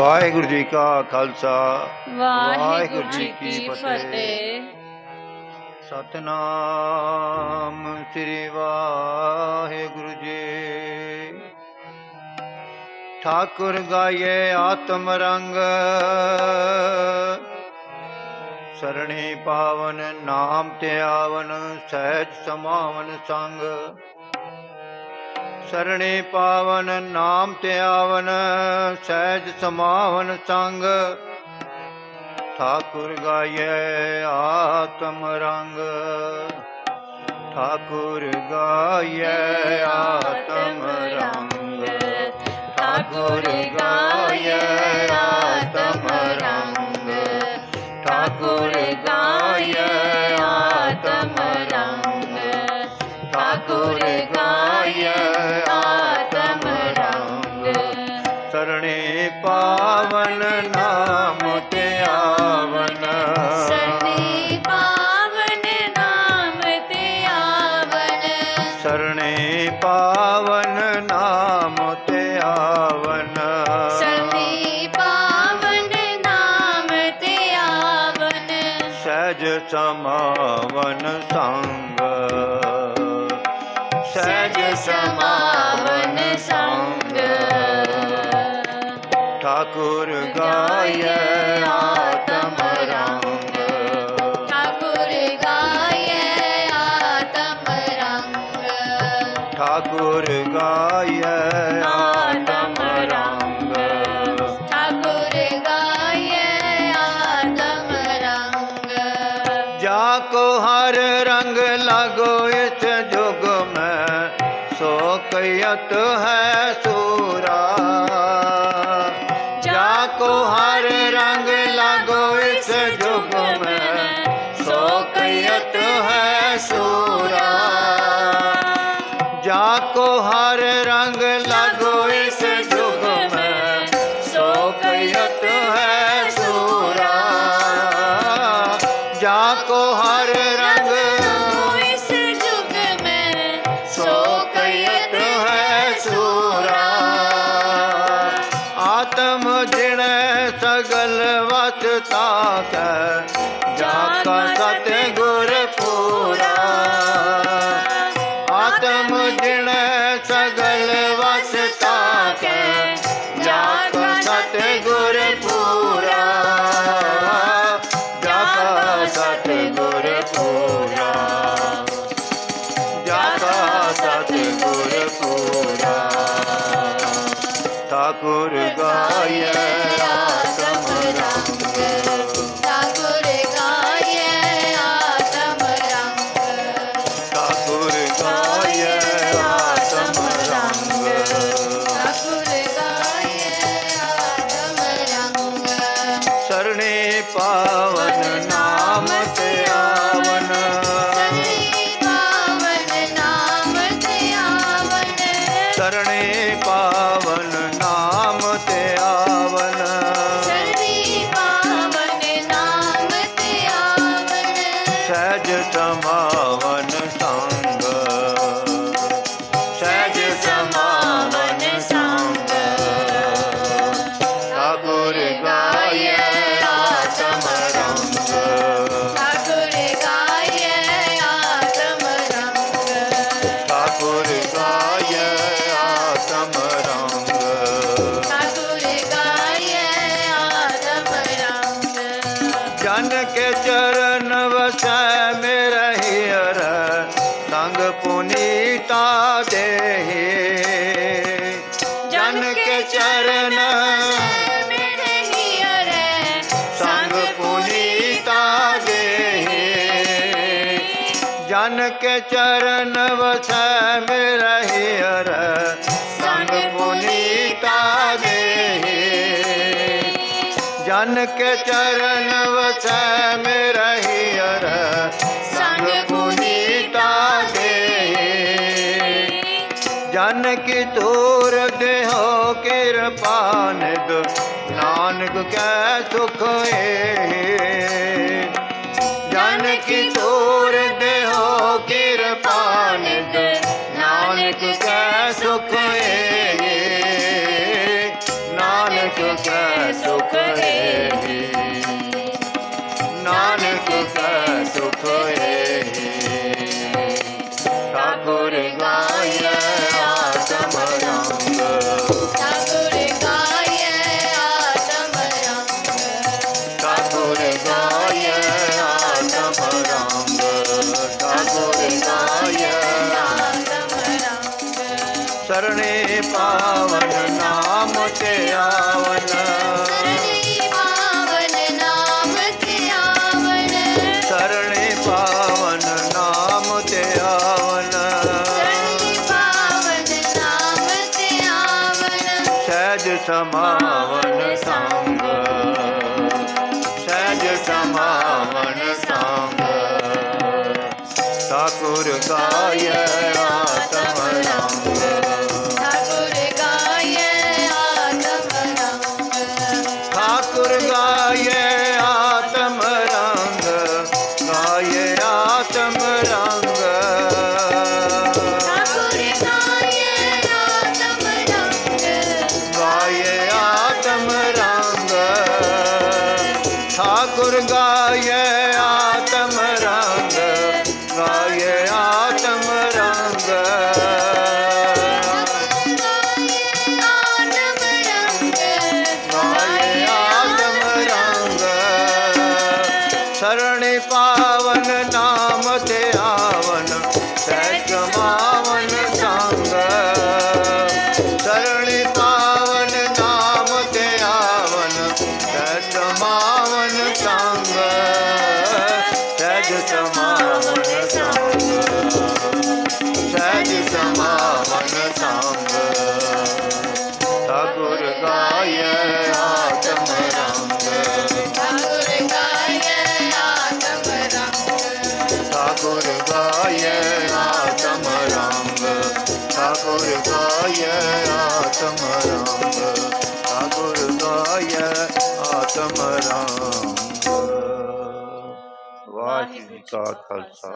ਵਾਹਿਗੁਰੂ ਜੀ ਕਾ ਖਾਲਸਾ। ਵਾਹਿਗੁਰੂ ਜੀ ਕੀ ਫਤਿਹ। ਸਤਨਾਮ ਸ੍ਰੀ ਵਾਹਿਗੁਰੂ ਜੀ। ਠਾਕੁਰ ਗਾਏ ਆਤਮ ਰੰਗ। ਸਰਣੀ ਪਾਵਨ ਨਾਮ ਤੇ ਆਵਨ ਸਹਿਜ ਸਮਾਵਨ ਸੰਗ। ਸਰਣੇ ਪਾਵਨ ਨਾਮ ਤੇ ਆਵਨ ਸਹਿਜ ਸਮਾਵਨ ਸੰਗ ਠਾਕੁਰ ਗਾਏ ਆਤਮ ਰੰਗ ਠਾਕੁਰ ਗਾਏ ਆਤਮ ਰੰਗ ਠਾਕੁਰ ਗਾਏ ਆਤਮ ਰੰਗ ਠਾਕੁਰ ਗਾਏ ਆਤਮ ਰੰਗ ਠਾਕੁਰ ਗਾਏ सज समावन संग। ठाकुर गाय आत्म रंग। ठाकुर गाय आत्म रंग। ठाकुर गाय आत्म रंग। ठाकुर गाय आत्म रंग। जाको हर रंग लगो इत जुग शोकयत है सूरा। जाको हर रंग लागो इस जुग में। शोकयत है सूरा। जाको हर रंग लागो इस जुग में। शोकयत है सूरा। जाको हर सकता कर जाका सत्य गुर पूरा। आत्म जिण सगल वसता कर जाका सत गुर पूरा। जाक सत्य गुर पूरा। गुर पूरा। ठाकुर गाय पावन सीता दे। जन के चरण के चरण वस में रही अर संग पुनीता दे। जन के चरण वस में रही अर तूर देहो किरपान दो नानक कै सुख है जानकी तो સમાવન સાંગ સજ સમાવન સાંગ ઠાકુર ગાય ठाकुर गाय आत्म रंग गाय आत्म रंग। गाय आत्म रंग। शरण पावन नाम ते आवन सैज मावन संग। शरण ठाकुरदाय आत्म राम ठाकुरदाय आत्म राम वाहिगुरू का खालसा